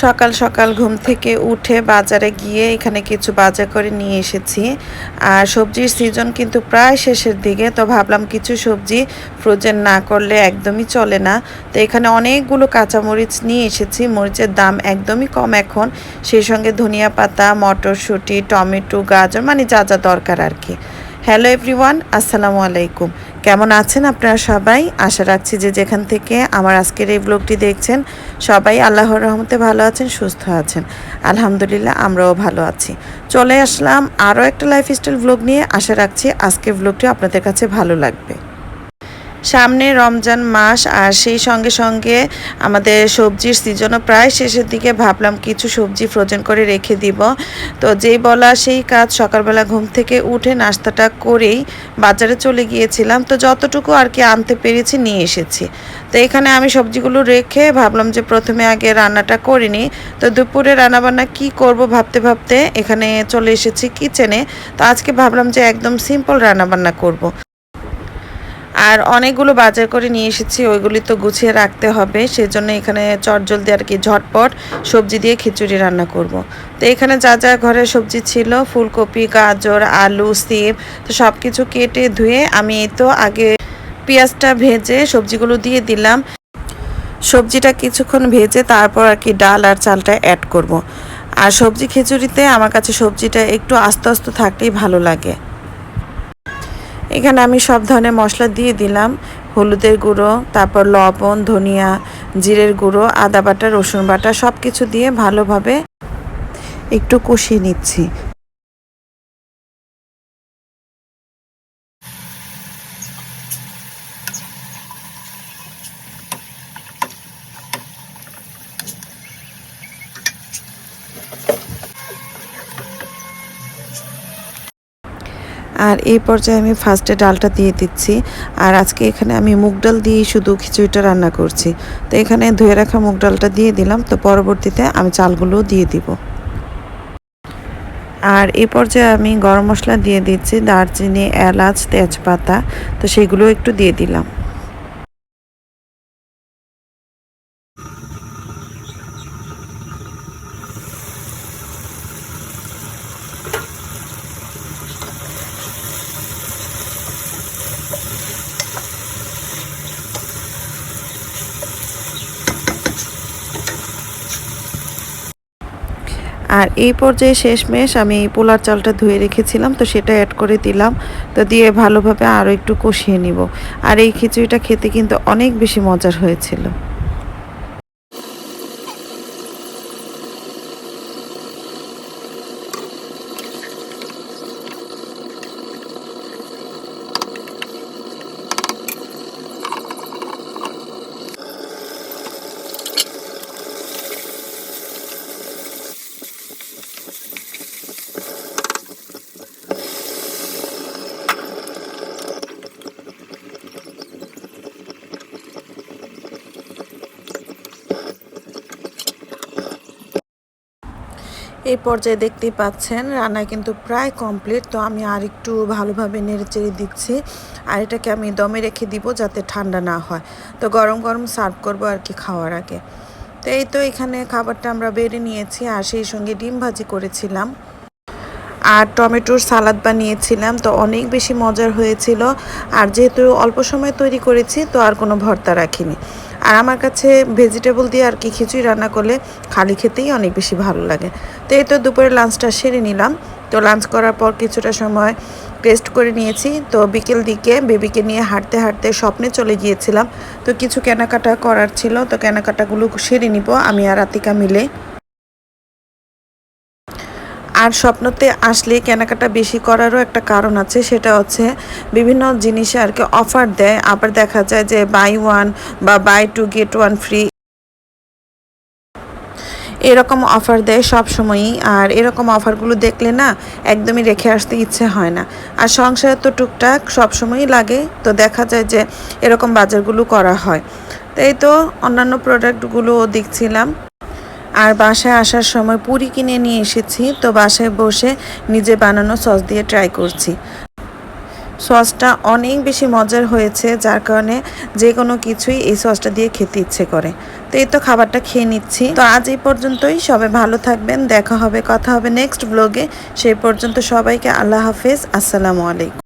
সকাল সকাল ঘুম থেকে উঠে বাজারে গিয়ে এখানে কিছু বাজার করে নিয়ে এসেছি। আর সবজির সিজন কিন্তু প্রায় শেষের দিকে, তো ভাবলাম কিছু সবজি ফ্রোজেন না করলে একদমই চলে না। তো এখানে অনেকগুলো কাঁচামরিচ নিয়ে এসেছি, মরিচের দাম একদমই কম এখন। সেই সঙ্গে ধনিয়া পাতা, মটরশুঁটি, টমেটো, গাজর মানে যা যা দরকার আর কি। হ্যালো এভরিওয়ান আসসালামু আলাইকুম। কেমন আছেন আপনারা সবাই? আশা রাখছি যে যেখান থেকে আমার আজকের এই ব্লগটি দেখছেন, সবাই আল্লাহর রহমতে ভালো আছেন, সুস্থ আছেন। আলহামদুলিল্লাহ, আমরাও ভালো আছি। চলে আসলাম আরও একটা লাইফস্টাইল ব্লগ নিয়ে। আশা রাখছি আজকের ব্লগটি আপনাদের কাছে ভালো লাগবে। সামনে রমজান মাস, আর সেই সঙ্গে সঙ্গে আমাদের সবজির সিজনও প্রায় শেষের দিকে। ভাবলাম কিছু সবজি ফ্রোজেন করে রেখে দিব। তো যেই বলা সেই কাজ সকালবেলা ঘুম থেকে উঠে নাস্তাটা করেই বাজারে চলে গিয়েছিলাম। তো যতটুকু আর কি আনতে পেরেছি নিয়ে এসেছি। তো এখানে আমি সবজিগুলো রেখে ভাবলাম যে প্রথমে আগে রান্নাটা করে নিই। তো দুপুরে রান্নাবান্না কি করব ভাবতে ভাবতে এখানে চলে এসেছি কিচেনে তো আজকে ভাবলাম যে একদম সিম্পল রান্নাবান্না করব। আর অনেকগুলো বাজার করে নিয়ে এসেছি, ওইগুলি তো গুছিয়ে রাখতে হবে সেজন্য এখানে চটজলদি আর কি ঝটপট সবজি দিয়ে খিচুড়ি রান্না করব। তো এখানে যা যা ঘরে সবজি ছিল, ফুলকপি, গাজর, আলু, সিম, তো সব কিছু কেটে ধুয়ে আমি তো আগে পেঁয়াজটা ভেজে সবজিগুলো দিয়ে দিলাম সবজিটা কিছুক্ষণ ভেজে তারপর আর কি ডাল আর চালটা অ্যাড করব। আর সবজি খিচুড়িতে আমার কাছে সবজিটা একটু আস্তে আস্তে থাকলেই ভালো লাগে এখানে আমি সব ধরনের মশলা দিয়ে দিলাম। হলুদের গুঁড়ো, তারপর লবণ, ধনিয়া, জিরের গুঁড়ো, আদা বাটা, রসুন বাটা সব কিছু দিয়ে ভালোভাবে একটু কষিয়ে নিচ্ছি। আর এই পর্যায়ে আমি ফার্স্টে ডালটা দিয়ে দিচ্ছি। আর আজকে এখানে আমি মুগ ডাল দিয়েই শুধু খিচুড়িটা রান্না করছি। তো এখানে ধুয়ে রাখা মুগ ডালটা দিয়ে দিলাম। তো পরবর্তীতে আমি চালগুলোও দিয়ে দিব। আর এ পর্যায়ে আমি গরম মশলা দিয়ে দিচ্ছি দারচিনি, এলাচ, তেজপাতা। তো সেগুলো একটু দিয়ে দিলাম। আর এই পর্যায়ে শেষমেশ আমি এই পোলার চালটা ধুয়ে রেখেছিলাম, তো সেটা অ্যাড করে দিলাম, তো দিয়ে ভালোভাবে আরও একটু কষিয়ে নিব। আর এই খিচুড়িটা খেতে কিন্তু অনেক বেশি মজার হয়েছিল। এই পর্যায়ে দেখতেই পাচ্ছেন, রান্না কিন্তু প্রায় কমপ্লিট তো আমি আর একটু ভালোভাবে নেড়েচেড়ে দিচ্ছি। আর এটাকে আমি দমে রেখে দিব যাতে ঠান্ডা না হয়। তো গরম গরম সার্ভ করব আর কি খাওয়ার আগে। তো এই তো এখানে খাবারটা আমরা বেড়ে নিয়েছি, আর সেই সঙ্গে ডিম ভাজি করেছিলাম। আর টমেটোর সালাদ বানিয়েছিলাম, তো অনেক বেশি মজার হয়েছিল। আর যেহেতু অল্প সময় তৈরি করেছি, তো আর কোনো ভর্তা রাখিনি। আর আমার কাছে ভেজিটেবল দিয়ে আর কি খিচুড়ি রান্না করলে খালি খেতেই অনেক বেশি ভালো লাগে। তো এই তো দুপুরে লাঞ্চটা সেরে নিলাম। তো লাঞ্চ করার পর কিছুটা সময় রেস্ট করে নিয়েছি। তো বিকেল দিকে বেবিকে নিয়ে হাঁটতে হাঁটতে স্বপ্নে চলে গিয়েছিলাম। তো কিছু কেনাকাটা করার ছিল। তো কেনাকাটাগুলো সেরে নিব। আমি আর আতিকা মিলে আর স্বপ্নতে আসলে কেনাকাটা বেশি করারও একটা কারণ আছে, সেটা হচ্ছে বিভিন্ন জিনিসে আর কি অফার দেয়। আবার দেখা যায় যে বাই ওয়ান বা buy two get one free এরকম অফার দেয় সব সময়ই আর এরকম অফারগুলো দেখলে না, একদমই রেখে আসতে ইচ্ছে হয় না। আর সংসারে তো টুকটাক সব সময়ই লাগে, তো দেখা যায় যে এরকম বাজারগুলো করা হয়। তাই তো অন্যান্য প্রোডাক্টগুলোও দেখছিলাম। আর বাসায় আসার সময় পুরি কিনে নিয়ে এসেছি, তো বাসায় বসে নিজে বানানো সস দিয়ে ট্রাই করছি। সসটা অনেক বেশি মজার হয়েছে, যার কারণে যে কোনো কিছুই এই সসটা দিয়ে খেতে ইচ্ছে করে। তো এই তো খাবারটা খেয়ে নিচ্ছি। তো আজ এই পর্যন্তই, সবাই ভালো থাকবেন, দেখা হবে, কথা হবে নেক্সট ব্লগে সেই পর্যন্ত সবাইকে আল্লাহ হাফেজ, আসসালামু আলাইকুম।